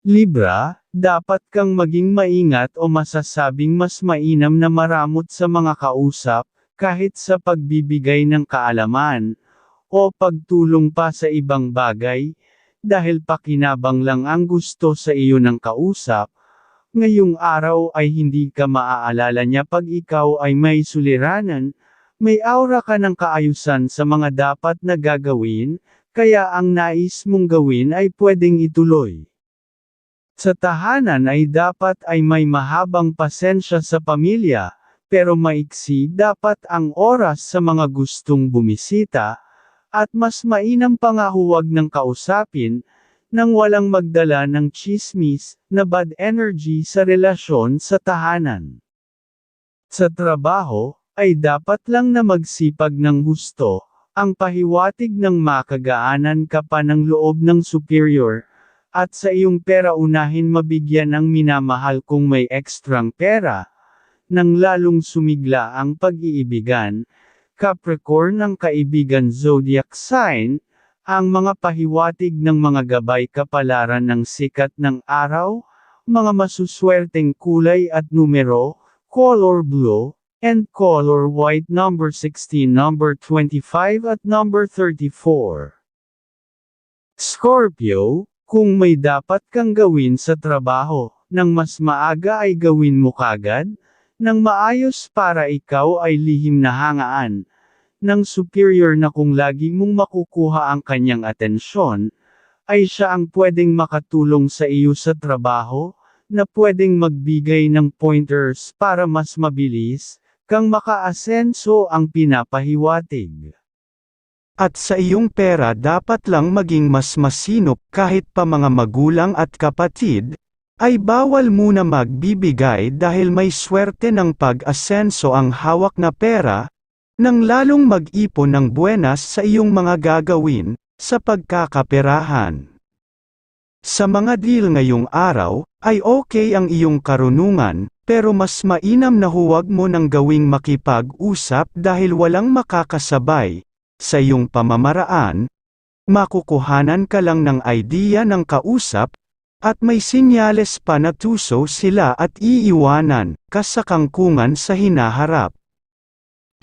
Libra, dapat kang maging maingat o masasabing mas mainam na maramot sa mga kausap, kahit sa pagbibigay ng kaalaman, o pagtulong pa sa ibang bagay, dahil pakinabang lang ang gusto sa iyo ng kausap, ngayong araw ay hindi ka maaalala niya pag ikaw ay may suliranan, may aura ka ng kaayusan sa mga dapat na gagawin, kaya ang nais mong gawin ay pwedeng ituloy. Sa tahanan ay dapat ay may mahabang pasensya sa pamilya, pero maiksi dapat ang oras sa mga gustong bumisita, at mas mainam pa huwag ng kausapin, nang walang magdala ng chismis, na bad energy sa relasyon sa tahanan. Sa trabaho, ay dapat lang na magsipag ng husto, ang pahiwatig ng makagaanan ka pa ng loob ng superior, at sa iyong pera unahin mabigyan ang minamahal kung may ekstrang pera, nang lalong sumigla ang pag-iibigan, Capricorn ng kaibigan zodiac sign, ang mga pahiwatig ng mga gabay kapalaran ng sikat ng araw, mga masuswerteng kulay at numero, color blue, and color white number 16 number 25 at number 34. Scorpio, kung may dapat kang gawin sa trabaho, nang mas maaga ay gawin mo kagad, nang maayos para ikaw ay lihim na hangaan, ng superior na kung lagi mong makukuha ang kanyang atensyon, ay siya ang pwedeng makatulong sa iyo sa trabaho, na pwedeng magbigay ng pointers para mas mabilis, kang makaasenso ang pinapahiwatig. At sa iyong pera dapat lang maging mas masinop kahit pa mga magulang at kapatid, ay bawal muna magbibigay dahil may swerte ng pag-asenso ang hawak na pera, nang lalong mag-ipon ng buenas sa iyong mga gagawin, sa pagkakaperahan. Sa mga deal ngayong araw, ay okay ang iyong karunungan, pero mas mainam na huwag mo nang gawing makipag-usap dahil walang makakasabay, sa iyong pamamaraan, makukuhanan ka lang ng idea ng kausap, at may sinyales pa na tuso sila at iiwanan ka sa kangkungan sa hinaharap.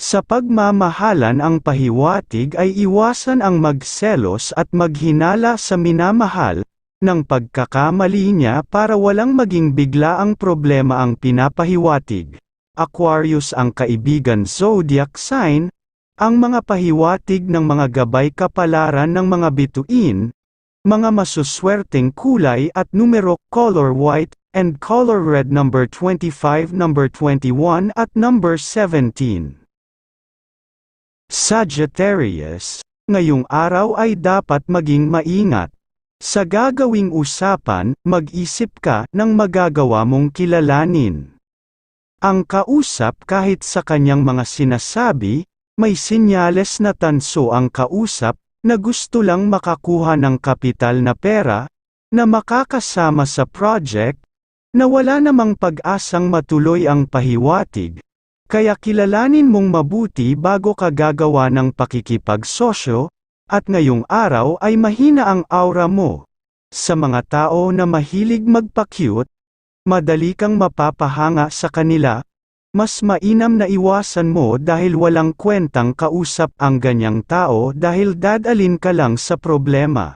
Sa pagmamahalan ang pahiwatig ay iwasan ang magselos at maghinala sa minamahal, ng pagkakamali niya para walang maging bigla ang problema ang pinapahiwatig. Aquarius ang kaibigan zodiac sign, ang mga pahiwatig ng mga gabay kapalaran ng mga bituin, mga masuswerteng kulay at numero, color white, and color red number 25, number 21 at number 17. Sagittarius, ngayong araw ay dapat maging maingat. Sa gagawing usapan, mag-isip ka ng magagawa mong kilalanin. Ang kausap kahit sa kanyang mga sinasabi, may sinyales na tanso ang kausap, na gusto lang makakuha ng kapital na pera, na makakasama sa project, na wala namang pag-asang matuloy ang pahiwatig, kaya kilalanin mong mabuti bago ka gagawa ng pakikipagsosyo, at ngayong araw ay mahina ang aura mo. Sa mga tao na mahilig magpa-cute, madali kang mapapahanga sa kanila, mas mainam na iwasan mo dahil walang kwentang kausap ang ganyang tao dahil dadalin ka lang sa problema.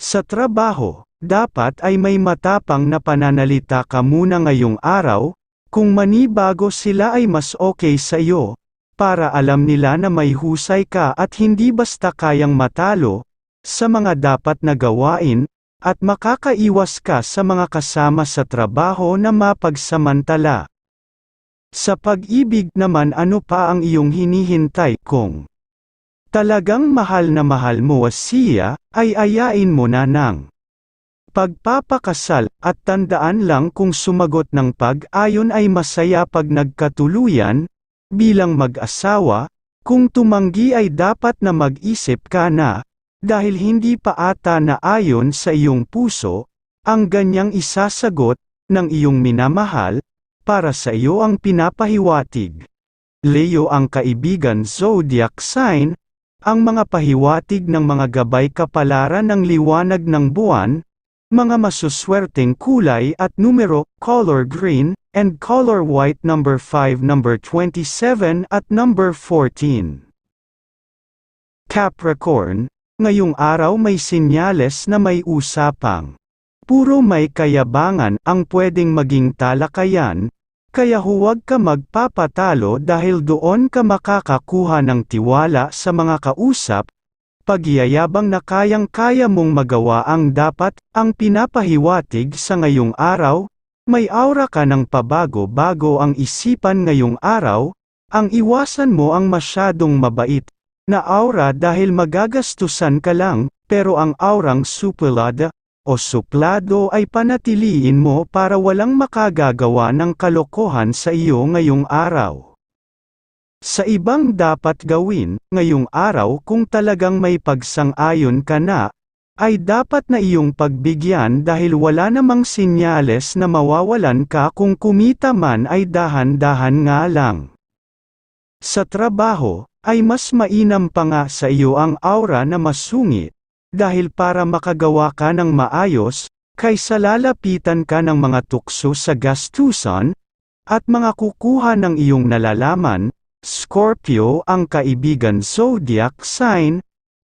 Sa trabaho, dapat ay may matapang na pananalita ka muna ngayong araw, kung manibago sila ay mas okay sa iyo, para alam nila na may husay ka at hindi basta kayang matalo, sa mga dapat na gawain, at makakaiwas ka sa mga kasama sa trabaho na mapagsamantala. Sa pag-ibig naman ano pa ang iyong hinihintay kung talagang mahal na mahal mo siya, ay ayain mo na ng pagpapakasal, at tandaan lang kung sumagot ng pag-ayon ay masaya pag nagkatuluyan, bilang mag-asawa, kung tumanggi ay dapat na mag-isip ka na, dahil hindi pa ata na ayon sa iyong puso, ang ganyang isasagot, ng iyong minamahal, para sa iyo ang pinapahiwatig. Leo ang kaibigan zodiac sign, ang mga pahiwatig ng mga gabay kapalaran ng liwanag ng buwan, mga masuswerteng kulay at numero, color green, and color white number 5 number 27 at number 14. Capricorn, ngayong araw may sinyales na may usapang. Puro may kayabangan ang pwedeng maging talakayan, kaya huwag ka magpapatalo dahil doon ka makakakuha ng tiwala sa mga kausap, pagyayabang na kayang-kaya mong magawa ang dapat, ang pinapahiwatig sa ngayong araw, may aura ka ng pabago-bago ang isipan ngayong araw, ang iwasan mo ang masyadong mabait, na aura dahil magagastusan ka lang, pero ang aurang supulada, o suplado ay panatiliin mo para walang makagagawa ng kalokohan sa iyo ngayong araw. Sa ibang dapat gawin, ngayong araw kung talagang may pagsang-ayon ka na, ay dapat na iyong pagbigyan dahil wala namang sinyales na mawawalan ka kung kumita man ay dahan-dahan nga lang. Sa trabaho, ay mas mainam pa nga sa iyo ang aura na masungit, dahil para makagawa ka ng maayos, kaysa lalapitan ka ng mga tukso sa gastusan, at mga kukuha ng iyong nalalaman, Scorpio ang kaibigan zodiac sign,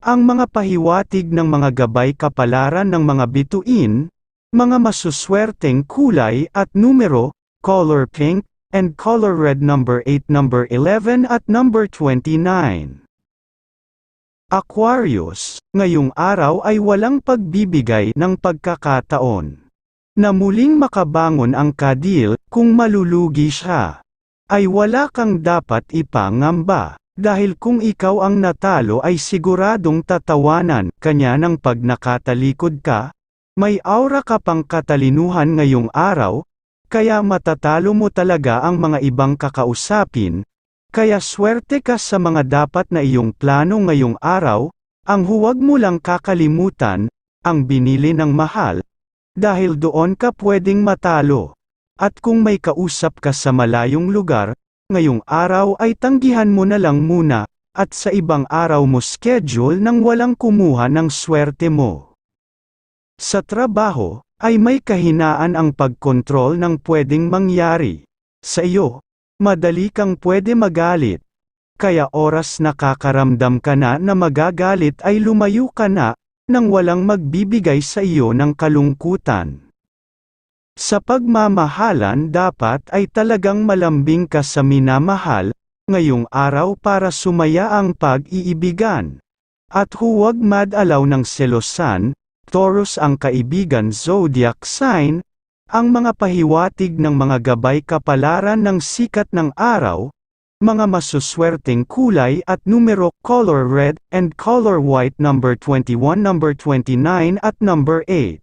ang mga pahiwatig ng mga gabay kapalaran ng mga bituin, mga masuswerteng kulay at numero, color pink, and color red number 8 number 11 at number 29. Aquarius, ngayong araw ay walang pagbibigay ng pagkakataon. Na muling makabangon ang kadil, kung malulugi siya ay wala kang dapat ipangamba, dahil kung ikaw ang natalo ay siguradong tatawanan kanya ng pag nakatalikod ka, may aura ka pang katalinuhan ngayong araw, kaya matatalo mo talaga ang mga ibang kakausapin, kaya swerte ka sa mga dapat na iyong plano ngayong araw, ang huwag mo lang kakalimutan, ang binili ng mahal, dahil doon ka pwedeng matalo. At kung may kausap ka sa malayong lugar, ngayong araw ay tanggihan mo na lang muna, at sa ibang araw mo schedule nang walang kumuha ng swerte mo. Sa trabaho, ay may kahinaan ang pagkontrol ng pwedeng mangyari. Sa iyo, madali kang pwede magalit. Kaya oras nakakaramdam ka na na magagalit ay lumayo ka na, nang walang magbibigay sa iyo ng kalungkutan. Sa pagmamahalan dapat ay talagang malambing ka sa minamahal, ngayong araw para sumaya ang pag-iibigan. At huwag madalaw ng selosan, Taurus ang kaibigan zodiac sign, ang mga pahiwatig ng mga gabay kapalaran ng sikat ng araw, mga masuswerteng kulay at numero color red and color white number 21 number 29 at number 8.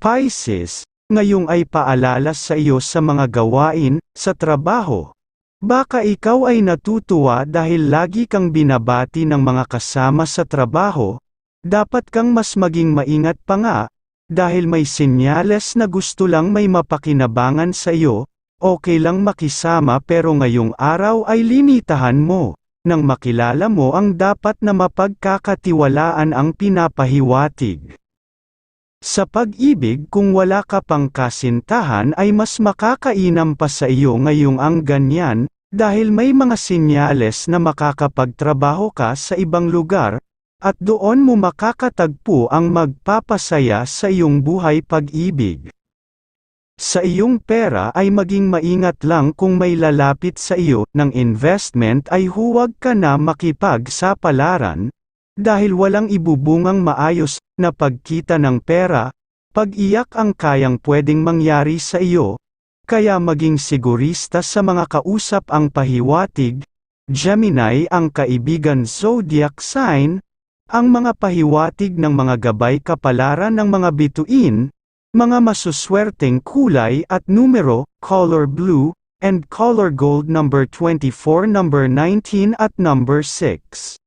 Pisces, ngayong ay paalala sa iyo sa mga gawain, sa trabaho. Baka ikaw ay natutuwa dahil lagi kang binabati ng mga kasama sa trabaho, dapat kang mas maging maingat pa nga, dahil may senyales na gusto lang may mapakinabangan sa iyo, okay lang makisama pero ngayong araw ay limitahan mo, nang makilala mo ang dapat na mapagkakatiwalaan ang pinapahiwatig. Sa pag-ibig kung wala ka pang kasintahan ay mas makakainam pa sa iyo ngayong ang ganyan, dahil may mga sinyales na makakapagtrabaho ka sa ibang lugar, at doon mo makakatagpo ang magpapasaya sa iyong buhay pag-ibig. Sa iyong pera ay maging maingat lang kung may lalapit sa iyo ng investment ay huwag ka na makipagsapalaran, dahil walang ibubungang maayos na pagkita ng pera, pag-iyak ang kayang pwedeng mangyari sa iyo, kaya maging sigurista sa mga kausap ang pahiwatig, Gemini ang kaibigan zodiac sign, ang mga pahiwatig ng mga gabay kapalaran ng mga bituin, mga masuswerteng kulay at numero, color blue, and color gold number 24 number 19 at number 6.